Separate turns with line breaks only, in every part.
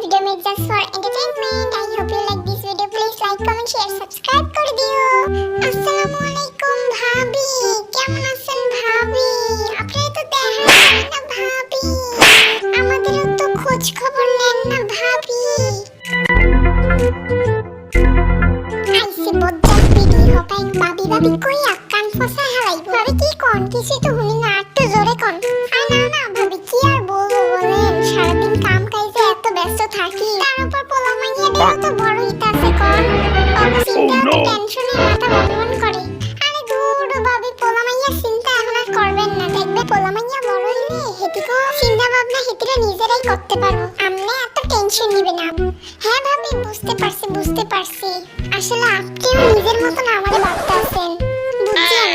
video made just for entertainment. I hope you like this video. Please like, comment, share, subscribe করে দিও। আসসালামু আলাইকুম ভাবি। কেমন আছেন ভাবি? আপনারা তো দেখা যায় না ভাবি। আমাদেরও তো খোঁজ খবর নেন না ভাবি। আইসে বজ্জাত বিধি হকাই ভাবি ভাবি কইয়া কান ফসা হারাইব ভাবি কি কন কিছু তো শুনি না নিজেরাই করতে পারব আমনে এত টেনশন নিবে না। হ্যাঁ ভাবি বুঝতে পারছি বুঝতে পারছি। আসলে আপনিও নিজের মতন আমারে ভাবতে আছেন। বুঝছেন?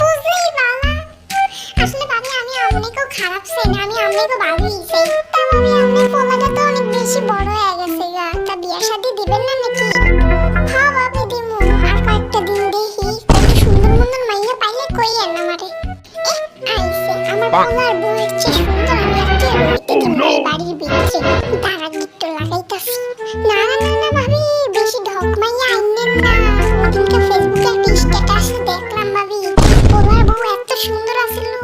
বুঝলেই বালা আসলে ভাবি আমি আপনাকেও খারাপ চাই না আমি আপনাকেও ভালোই চাই। তা ভাবি আপনার পোলাটা তো অনেক বেশি বড় হয়ে গেছে গা। তা বিয়া শাদি দিবেন না নাকি? হ্যাঁ ভাবি দিমু। আর কয়েকটা দিন দেখি। সুন্দর মন্দর মাইয়া পাইলে কইয়েন আমারে। আইছে। আমার পোলার বউয়ের চেয়ে সুন্দর কে হইতে
Oh!
এই বাড়ির ভিতরে। দাঁড়া গিট্টো লাগাইতাছি। না না না না ভাবি বেশি ঢক মাইয়া আইনেন না। ওদিনকে ফেসবুকে একটা স্ট্যাটাস দেখলাম ভাবি। পোলার বউ এত সুন্দর আছিল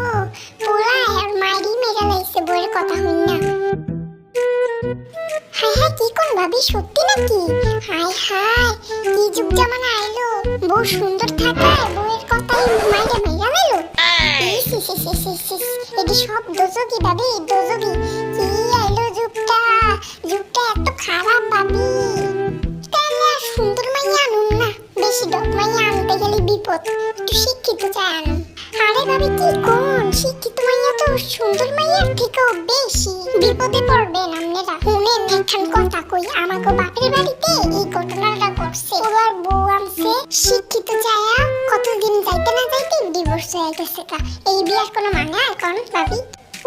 পোলা আর মাইরি মেরা লাইছে বউয়ের কথা হই না হাই হাই কি কোন ভাবি সত্যি নাকি? হাই হাই কি যুগ জামানা আইলো। বউ সুন্দর থাকায় বউয়ের কথাই মাইরে মেরা লাইলো। খারাপ ভাবি তাহলে আর বিপদ শিক্ষিত আনুন। আরে কোন? শিক্ষিত মাইয়া তো সুন্দর মাইয়ার থেকেও বিপদে পড়বেন আপনারা। শুনেন একখান কথা কই আমাকে বাপের বাড়িতে এই ঘটনাটা ঘটছে। হয়ে গেছে এই বিয়ার কোনো মানে এখন ভাবি?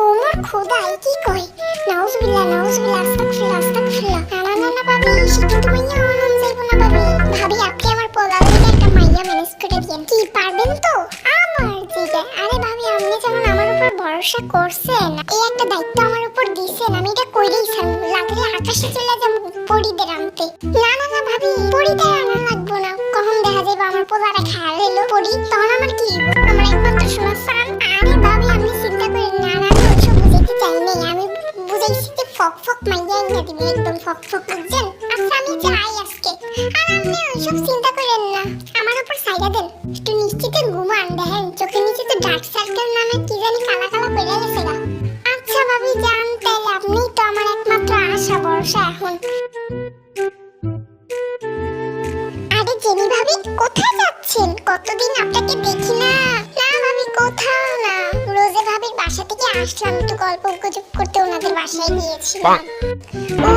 ওমর খোদা এই কি কই? নাউজুবিল্লাহ নাউজুবিল্লাহ আস্তাগফিরুল্লাহ আস্তাগফিরুল্লাহ। না না না ভাবি শিক্ষিত মাইয়া আনন্দ যাইবো না ভাবি। ভাবি, আপনি আমার পোলার থেকে একটা মাইয়া ম্যানেজ করে দিয়েন। কি, পারবেন তো? আমার জিগা আরে ভাবি, আপনি যেমন আমার উপর ভরসা করছেন, এই একটা দায়িত্ব আমার উপর দিছেন, আমি এটা কইরেই ছাড়ব। লাগলে আকাশে চলে যাব, পরিদের আনতে। না না না ভাবি, পরিদের আনা লাগবো না। কখন দেখা যাবে আমার পোলারে খেয়াল এলো পড়ি তখন আমার কি? আমার একমাত্র শোনা সান। আরে ভাবি আমি চিন্তা করি না না, আমি ওইসব বুঝাইতে চাই নাই। আমি বুঝাইছি যে ফক ফক মাইয়া এনে দিবে, একদম ফক ফক বুঝছেন? আচ্ছা আমি যাই আজকে। আর আপনি ওইসব চিন্তা করেন না। আমার উপর সাইডা দেন। আসলাম একটু গল্প গুজব করতে ওনাদের বাসায় গিয়েছিলাম। ও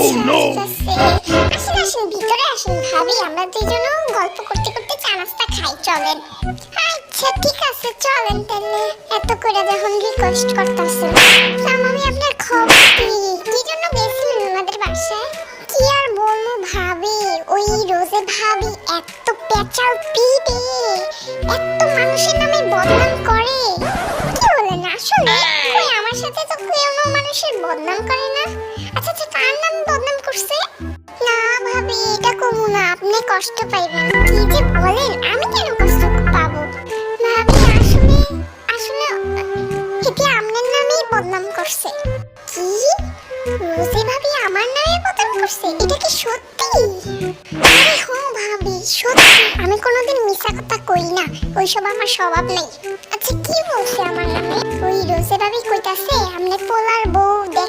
Oh, no!
আচ্ছা, আচ্ছা। আসেন আসেন ভিতরে আসেন ভাবি আমরা দুইজনও গল্প করতে করতে চা নাস্তা খাই চলেন। আচ্ছা ঠিক আছে চলেন তাহলে। এত করে যখন রিকোয়েস্ট করতেছেন আমি বদনাম করে না? আচ্ছা আচ্ছা কার নাম বদনাম করছে? না ভাবি, এটা কমু না, আপনি কষ্ট পাইবেন। কি যে বলেন, আমি কেন কষ্ট পাবো? ভাবি, আসলে আসলে, এটি আপনার নামেই বদনাম করছে। কি? রোজে ভাবি আমার নামে বদনাম করছে? এটা কি সত্যি? আরে হো ভাবি, সত্যি। আমি কোনোদিন মিছা কথা কই না। ওইসব আমার স্বভাব নেই। আচ্ছা কি বলছে আমার নামে? ওই রোজে ভাবি কইতাছে আমনে পোলার বউ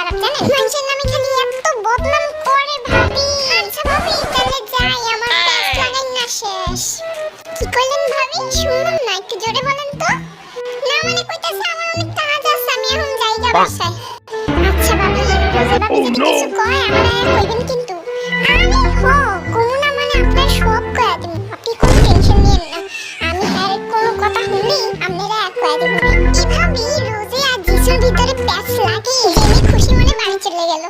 খারাপ জানেন? মানুষের নামে খালি এত বদনাম করে ভাবি। আচ্ছা ভাবি তাহলে যাই আমার প্যাস লাগাই না শেষ। কি কইলেন ভাবি? শুনলাম না একটু জোরে বলেন তো। না মানে কইতাছে আমার অনেক কাজ আছে আমি এখন যাই যা বাসায়। আচ্ছা ভাবি রোজা। ভাবি
Oh,
যদি কিছু কয় আমরা কইবেন কিন্তু। জেনে খুশি মনে বাড়ি চলে গেল।